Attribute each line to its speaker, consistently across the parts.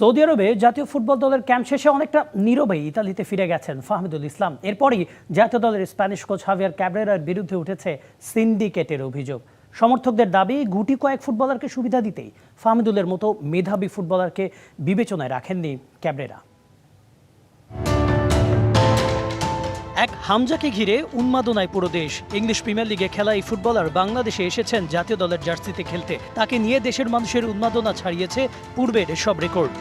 Speaker 1: Saudi আরবে জাতীয় football দলের ক্যাম্প শেষে অনেকটা নীরবেই ইতালিতে ফিরে গেছেন ফাহমিদুল ইসলাম। এরপরই জাতীয় দলের স্প্যানিশ কোচ হাভিয়ার ক্যাবরেরার বিরুদ্ধে উঠেছে সিন্ডিকেটের অভিযোগ। সমর্থকদের দাবি, গুটি কয়েক ফুটবলারকে সুবিধা দিতেই ফাহমিদুলের মতো মেধাবী ফুটবলারকে বিবেচনায় রাখেননি ক্যাবরেরা। এক হামজাকে ঘিরে উন্মাদনায় পুরো দেশ। ইংলিশ প্রিমিয়ার লিগে খেলা এই ফুটবলার বাংলাদেশে এসেছেন জাতীয় দলের জার্সিতে খেলতে। তাকে নিয়ে দেশের মানুষের উন্মাদনা ছাড়িয়েছে পূর্বের সব রেকর্ড।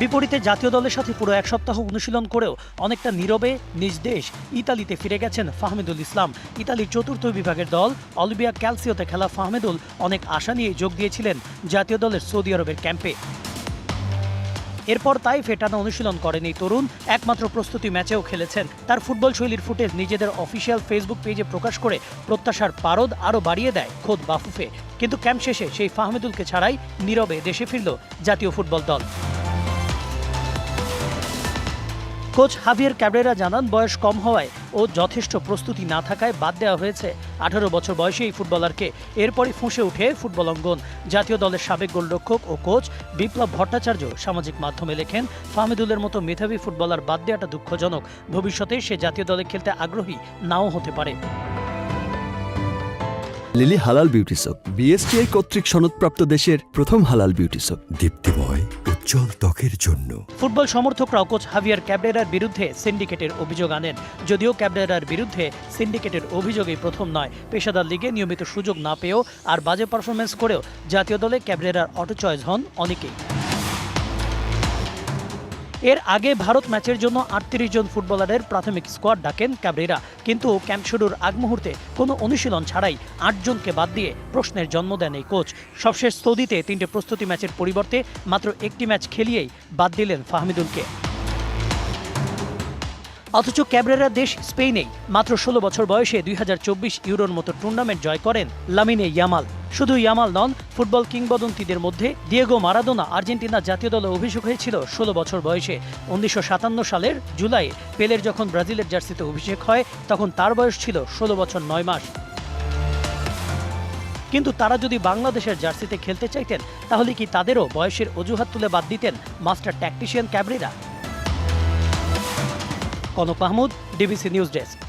Speaker 1: বিপরীতে জাতীয় দলের সাথে পুরো এক সপ্তাহ অনুশীলন করেও অনেকটা নীরবে নিজ দেশ ইতালিতে ফিরে গেছেন ফাহমিদুল ইসলাম। ইতালির চতুর্থ বিভাগের দল অলিবিয়া ক্যালসিওতে খেলা ফাহমিদুল অনেক আশা নিয়ে যোগ দিয়েছিলেন জাতীয় দলের সৌদি আরবের ক্যাম্পে। এরপর তাই ফেটানো অনুশীলন করেন এই তরুণ। একমাত্র প্রস্তুতি ম্যাচেও খেলেছেন। তার ফুটবল শৈলীর ফুটেজ নিজেদের অফিসিয়াল ফেসবুক পেজে প্রকাশ করে প্রত্যাশার পারদ আরও বাড়িয়ে দেয় খোদ বাফুফে। কিন্তু ক্যাম্প শেষে সেই ফাহমেদুলকে ছাড়াই নীরবে দেশে ফিরল জাতীয় ফুটবল দল। কোচ হাভিয়ার ক্যাবরেরা জানান, বয়স কম হওয়ায় ও যথেষ্ট প্রস্তুতি না থাকায় বাদ দেওয়া হয়েছে আঠারো বছর বয়সী এই ফুটবলারকে। এরপরই ফুঁসে উঠে ফুটবল অঙ্গন। জাতীয় দলের সাবেক গোলরক্ষক ও কোচ বিপ্লব ভট্টাচার্য সামাজিক মাধ্যমে লেখেন, ফাহমিদুলের মতো মেধাবী ফুটবলার বাদ দেওয়াটা দুঃখজনক। ভবিষ্যতে সে জাতীয় দলে খেলতে আগ্রহী নাও হতে পারে।
Speaker 2: লিলি হালাল বিউটি সোপ। বিএসটিআই কর্তৃক সনদপ্রাপ্ত দেশের প্রথম হালাল বিউটি সোপ,
Speaker 3: দীপ্তিময় উজ্জ্বল ত্বকের জন্য।
Speaker 1: ফুটবল সমর্থকরাও কোচ হাভিয়ার ক্যাবরেরার বিরুদ্ধে সিন্ডিকেটের অভিযোগ আনেন। যদিও ক্যাবরেরার বিরুদ্ধে সিন্ডিকেটের অভিযোগই প্রথম নয়। পেশাদার লিগে নিয়মিত সুযোগ না পেয়েও আর বাজে পারফরমেন্স করেও জাতীয় দলে ক্যাবরেরার অটোচয়েস হন অনেকেই। এর আগে ভারত ম্যাচের জন্য আটত্রিশ জন ফুটবলারের প্রাথমিক স্কোয়াড ডাকেন ক্যাবরেরা। কিন্তু ক্যাম্প শুরুর আগ মুহূর্তে কোনো অনুশীলন ছাড়াই আটজনকে বাদ দিয়ে প্রশ্নের জন্ম দেন এই কোচ। সবশেষ সৌদিতে তিনটে প্রস্তুতি ম্যাচের পরিবর্তে মাত্র একটি ম্যাচ খেলিয়েই বাদ দিলেন ফাহমিদুলকে। অথচ ক্যাবরেরা দেশ স্পেনেই মাত্র ষোলো বছর বয়সে দুই হাজার চব্বিশ ইউরোর মতো টুর্নামেন্ট জয় করেন লামিনে ইয়ামাল। শুধু ইয়ামাল নন, ফুটবল কিংবদন্তিদের মধ্যে দিয়েগো মারাদোনা আর্জেন্টিনা জাতীয় দলে অভিষেক হয়েছিল ষোলো বছর বয়সে। উনিশশো সাতান্ন সালের জুলাইয়ে পেলের যখন ব্রাজিলের জার্সিতে অভিষেক হয়, তখন তার বয়স ছিল ষোলো বছর নয় মাস। কিন্তু তারা যদি বাংলাদেশের জার্সিতে খেলতে চাইতেন, তাহলে কি তাদেরও বয়সের অজুহাত তুলে বাদ দিতেন master tactician Cabrera? Konok Mahmud DBC news desk.